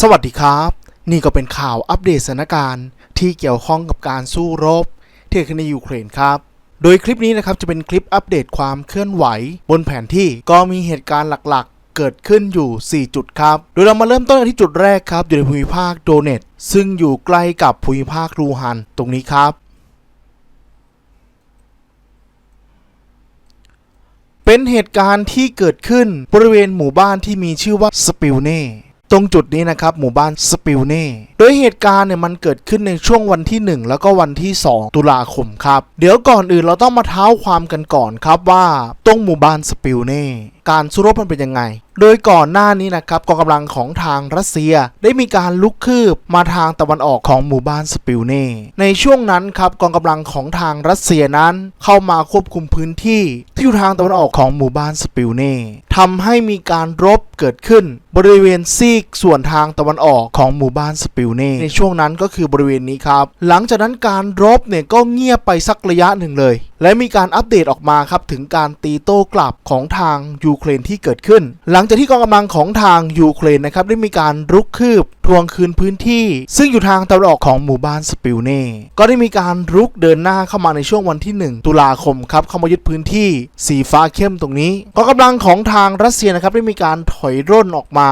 สวัสดีครับ นี่ก็เป็นข่าวอัปเดตสถานการณ์ที่เกี่ยวข้องกับการสู้รบที่เกิดขึ้นในยูเครนครับ โดยคลิปนี้นะครับจะเป็นคลิปอัปเดตความเคลื่อนไหว บนแผนที่ก็มีเหตุการณ์หลักๆ เกิดขึ้นอยู่ 4 จุดครับ โดยเรามาเริ่มต้นกันที่จุดแรกครับอยู่ในภูมิภาคโดเนตซึ่งอยู่ใกล้กับภูมิภาครูฮันตรงนี้ครับ เป็นเหตุการณ์ที่เกิดขึ้นบริเวณหมู่บ้านที่มีชื่อว่าสปิลเน่ ตรงจุดนี้นะครับหมู่บ้านสปิลเน่โดยเหตุการณ์เนี่ยมันเกิดขึ้นในช่วงวันที่ 1 แล้วก็วันที่ 2 ตุลาคมครับ เดี๋ยวก่อนอื่นเราต้องมาเท้าความกันก่อนครับว่า ตรงหมู่บ้านสปิลเน่การสู้รบมันเป็นยังไง โดยก่อนหน้านี้นะครับกองกำลังของทางรัสเซียได้มีการลุกคืบมาทางตะวันออกของหมู่บ้านสปิลเน่ ในช่วงนั้นครับกองกำลังของทางรัสเซียนั้นเข้ามาควบคุมพื้นที่ที่อยู่ทางตะวันออกของหมู่บ้านสปิลเน่ทำให้มีการรบเกิดขึ้น บริเวณซีกส่วนทางตะวันออกของหมู่บ้านสปิลเน่ในช่วงนั้นก็คือบริเวณนี้ครับ หลังจากนั้นการรบเนี่ยก็เงียบไปสักระยะหนึ่งเลย และมีการอัปเดตออกมาครับถึงการตีโต้กลับของทางยูเครนที่เกิดขึ้น หลังจากที่กองกำลังของทางยูเครนนะครับได้มีการรุกคืบทวงคืนพื้นที่ ซึ่งอยู่ทางตะวันออกของหมู่บ้านสปิลเน่ก็ได้มีการรุกเดินหน้าเข้ามาในช่วงวันที่ 1 ตุลาคมครับเข้ามายึดพื้นที่สีฟ้าเข้มตรงนี้กองกำลังของทางรัสเซียนะครับได้มีการถอยร่นออกมา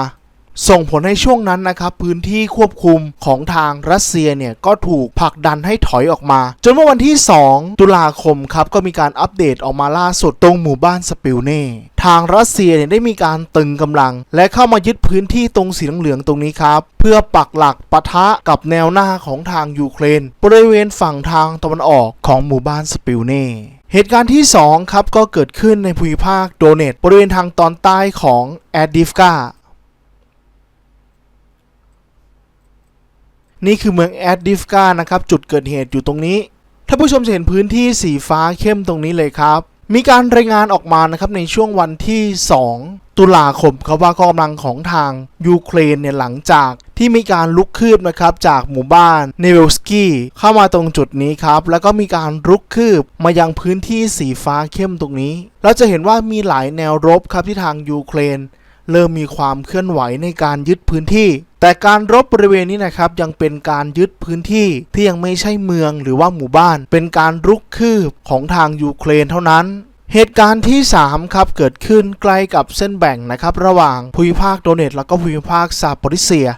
ส่งผลให้ช่วงนั้นนะครับพื้นที่ควบคุมของทางรัสเซียเนี่ยก็ถูกผลักดันให้ถอยออกมา จนเมื่อวันที่ 2 ตุลาคมครับก็มีการอัปเดตออกมาล่าสุดตรงหมู่บ้านสปิลเน่ทางรัสเซียเนี่ยได้มีการตึงกำลัง และเข้ามายึดพื้นที่ตรงสีเหลืองๆตรงนี้ครับ เพื่อปักหลักปะทะกับแนวหน้าของทางยูเครน บริเวณฝั่งทางตะวันออกของหมู่บ้านสปิลเน่เหตุการณ์ที่ 2 ครับ ก็เกิดขึ้นในภูมิภาคโดเนตบริเวณทางตอนใต้ของแอดดิฟกา นี่คือเมืองแอดดิฟกานะครับจุดเกิดเหตุอยู่ตรงนี้ถ้านผู้ชมจะเห็นพื้นที่สีฟ้าเข้มตรงนี้เลยครับ มีการรายงานออกมานะครับในช่วงวันที่ 2 ตุลาคมครับว่ากองกำลังของทางยูเครนเนี่ยหลังจากที่มีการลุกคืบนะครับจากหมู่บ้านเนเวลสกี้เข้ามาตรงจุดนี้ครับ แล้วก็มีการลุกคืบมายังพื้นที่สีฟ้าเข้มตรงนี้ เราจะเห็นว่ามีหลายแนวรบครับที่ทางยูเครน เริ่มมีความเคลื่อนไหวในการยึดพื้นที่ แต่การรบบริเวณนี้นะครับยังเป็นการยึดพื้นที่ที่ยังไม่ใช่เมืองหรือว่าหมู่บ้าน เป็นการรุกคืบของทางยูเครนเท่านั้นเหตุการณ์ที่ 3 ครับ เกิดขึ้นใกล้กับเส้นแบ่งนะครับ ระหว่างภูมิภาคโดเนตแล้วก็ภูมิภาคซาปริเซีย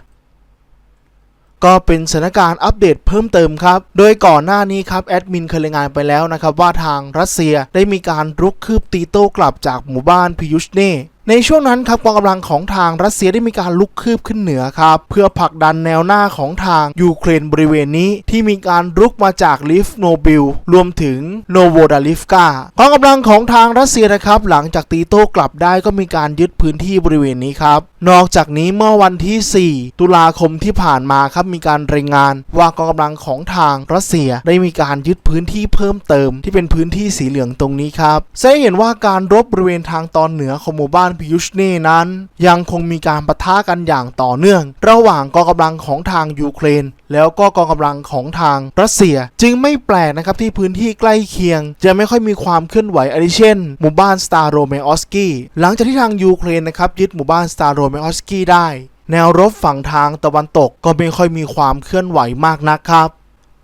ก็เป็นสถานการณ์อัปเดตเพิ่มเติมครับ โดยก่อนหน้านี้ครับแอดมินเคยรายงานไปแล้วนะครับ ว่าทางรัสเซียได้มีการรุกคืบตีโต้กลับจากหมู่บ้านพิยุชเน่ ในช่วงนั้นครับกองกำลังของทางรัสเซียได้มีการลุกคืบขึ้นเหนือครับ เพื่อผลักดันแนวหน้าของทางยูเครนบริเวณนี้ที่มีการรุกมาจากลิฟโนบิลรวมถึงโนโวดาลิฟกากองกำลังของทางรัสเซียนะครับ หลังจากตีโต้กลับได้ก็มีการยึดพื้นที่บริเวณนี้ครับ นอกจากนี้เมื่อวันที่ 4 ตุลาคมที่ผ่านมาครับมีการรายงานว่ากองกำลังของทางรัสเซียได้มีการยึดพื้นที่เพิ่มเติม ที่เป็นพื้นที่สีเหลืองตรงนี้ครับแสดงเห็นว่าการรบบริเวณทางตอนเหนือของหมู่บ้านพิยุชเน่นั้น ยังคงมีการปะทะกันอย่างต่อเนื่อง ระหว่างกองกำลังของทางยูเครน แล้วก็กองกำลังของทางรัสเซีย จึงไม่แปลกนะครับที่พื้นที่ใกล้เคียง จะไม่ค่อยมีความเคลื่อนไหวอาทิเช่น หมู่บ้านสตาร์โรเมออสกี้หลังจากที่ทางยูเครนนะครับยึดหมู่บ้านสตาร์โรเมออสกี้ได้ แนวรบฝั่งทางตะวันตกก็ไม่ค่อยมีความเคลื่อนไหวมากนักครับ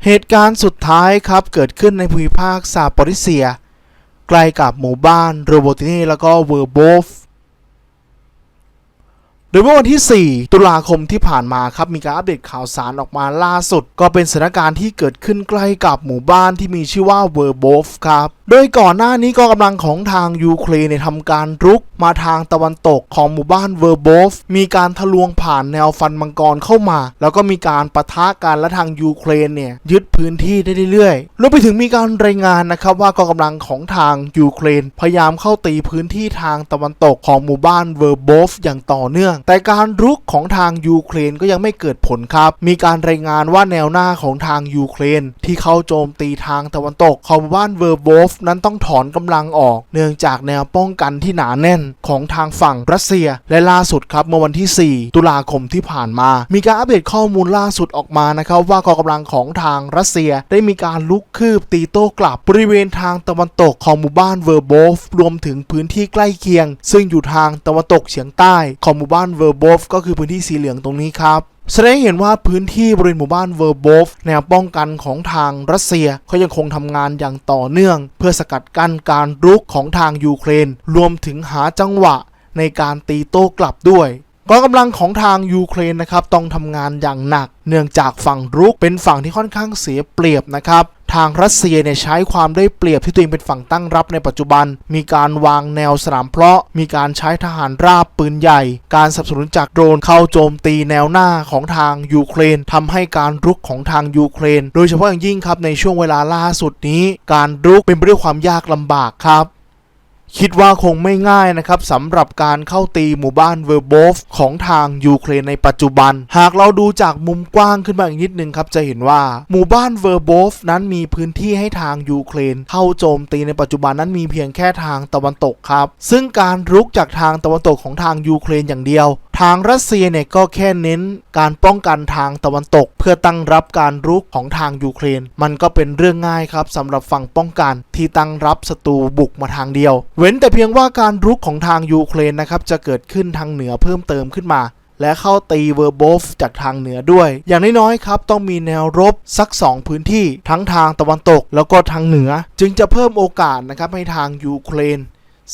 เหตุการณ์สุดท้ายครับเกิดขึ้นในภูมิภาคซาปอริเซียใกล้กับหมู่บ้านโรโบตินีแล้วก็เวอร์โบฟ โดยเมื่อวันที่ 4 ตุลาคมที่ผ่านมาครับ มีการอัปเดตข่าวสารออกมาล่าสุด ก็เป็นสถานการณ์ที่เกิดขึ้นใกล้กับหมู่บ้านที่มีชื่อว่าเวอร์โบฟครับ โดยก่อนหน้านี้กองกำลังของทางยูเครนทำการรุกมาทางตะวันตกของหมู่บ้านเวอร์โบฟ มีการทะลวงผ่านแนวฟันมังกรเข้ามา แล้วก็มีการปะทะกันและทางยูเครนเนี่ยยึดพื้นที่ได้เรื่อยๆรวมไปถึงมีการรายงานนะครับว่ากองกำลังของทางยูเครน พยายามเข้าตีพื้นที่ทางตะวันตกของหมู่บ้านเวอร์โบฟ อย่างต่อเนื่อง แต่การรุกของทางยูเครนก็ยังไม่เกิดผลครับ มีการรายงานว่าแนวหน้าของทางยูเครน ที่เข้าโจมตีทางตะวันตกของหมู่บ้านเวอร์โบฟนั้นต้องถอนกำลังออก เนื่องจากแนวป้องกันที่หนาแน่นของทางฝั่งรัสเซีย และล่าสุดครับเมื่อวันที่ 4 ตุลาคมที่ผ่านมา มีการอัปเดตข้อมูลล่าสุดออกมานะครับว่ากองกำลังของทางรัสเซียได้มีการลุกคืบตีโต้กลับบริเวณทางตะวันตกของหมู่บ้านเวอร์โบฟรวมถึงพื้นที่ใกล้เคียง ซึ่งอยู่ทางตะวันตกเฉียงใต้ของหมู่บ้านเวอร์โบฟก็คือพื้นที่สีเหลืองตรงนี้ครับ แสดงเห็นว่าพื้นที่บริเวณหมู่บ้านเวอร์โบฟแนวป้องกันของทางรัสเซียเขายังคงทำงานอย่างต่อเนื่อง เพื่อสกัดกั้นการรุกของทางยูเครน รวมถึงหาจังหวะในการตีโต้กลับด้วย กองกำลังของทางยูเครนนะครับต้องทำงานอย่างหนัก เนื่องจากฝั่งรุกเป็นฝั่งที่ค่อนข้างเสียเปรียบนะครับทางรัสเซียเนี่ยใช้ความได้เปรียบที่ตัวเองเป็นฝั่งตั้งรับในปัจจุบัน มีการวางแนวสนามเพาะ มีการใช้ทหารราบปืนใหญ่ การสนับสนุนจากโดรนเข้าโจมตีแนวหน้าของทางยูเครนทำให้การรุกของทางยูเครน โดยเฉพาะอย่างยิ่งครับในช่วงเวลาล่าสุดนี้ การรุกเป็นไปด้วยความยากลำบากครับ คิดว่าคงไม่ง่ายนะครับสำหรับการเข้าตีหมู่บ้านเวอร์โบฟของทางยูเครนในปัจจุบัน หากเราดูจากมุมกว้างขึ้นมาอีกนิดนึงครับจะเห็นว่าหมู่บ้านเวอร์โบฟนั้นมีพื้นที่ให้ทางยูเครนเข้าโจมตีในปัจจุบันนั้นมีเพียงแค่ทางตะวันตกครับ ซึ่งการรุกจากทางตะวันตกของทางยูเครนอย่างเดียว ทางรัสเซียเนี่ยก็แค่เน้นการป้องกันทางตะวันตก เพื่อตั้งรับการรุกของทางยูเครน มันก็เป็นเรื่องง่ายครับสำหรับฝั่งป้องกันที่ตั้งรับศัตรูบุกมาทางเดียว เว้นแต่เพียงว่าการรุกของทางยูเครนนะครับจะเกิดขึ้นทางเหนือเพิ่มเติมขึ้นมาและเข้าตีเวอร์โบฟจากทางเหนือด้วย อย่างน้อยๆครับ ต้องมีแนวรบสัก 2 พื้นที่ทั้งทางตะวันตกแล้วก็ทางเหนือ จึงจะเพิ่มโอกาสนะครับให้ทางยูเครน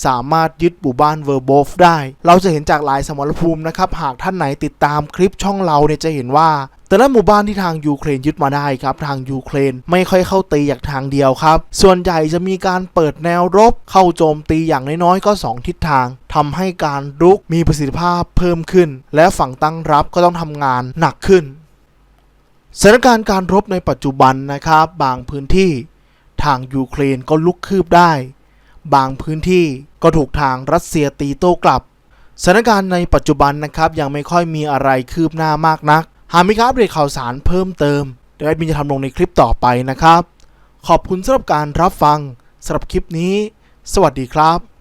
สามารถยึดหมู่บ้านเวอร์โบฟได้ เราจะเห็นจากหลายสมรภูมินะครับ หากท่านไหนติดตามคลิปช่องเราเนี่ยจะเห็นว่า แต่ละหมู่บ้านที่ทางยูเครนยึดมาได้ครับ ทางยูเครนไม่ค่อยเข้าตีอย่างทางเดียวครับ ส่วนใหญ่จะมีการเปิดแนวรบ เข้าโจมตีอย่างน้อยๆก็ 2 ทิศทางทำให้การรุกมีประสิทธิภาพเพิ่มขึ้น และฝั่งตั้งรับก็ต้องทำงานหนักขึ้นสถานการณ์การรบในปัจจุบันนะครับ บางพื้นที่ ทางยูเครนก็ลุกคืบได้ บางพื้นที่ก็ถูกทางรัสเซียตีโต้กลับ สถานการณ์ในปัจจุบันนะครับยังไม่ค่อยมีอะไรคืบหน้ามากนัก หากมีการอัปเดตข่าวสารเพิ่มเติมเดี๋ยวแอดมินจะทำลงในคลิปต่อไปนะครับ ขอบคุณสำหรับการรับฟังสำหรับคลิปนี้ สวัสดีครับ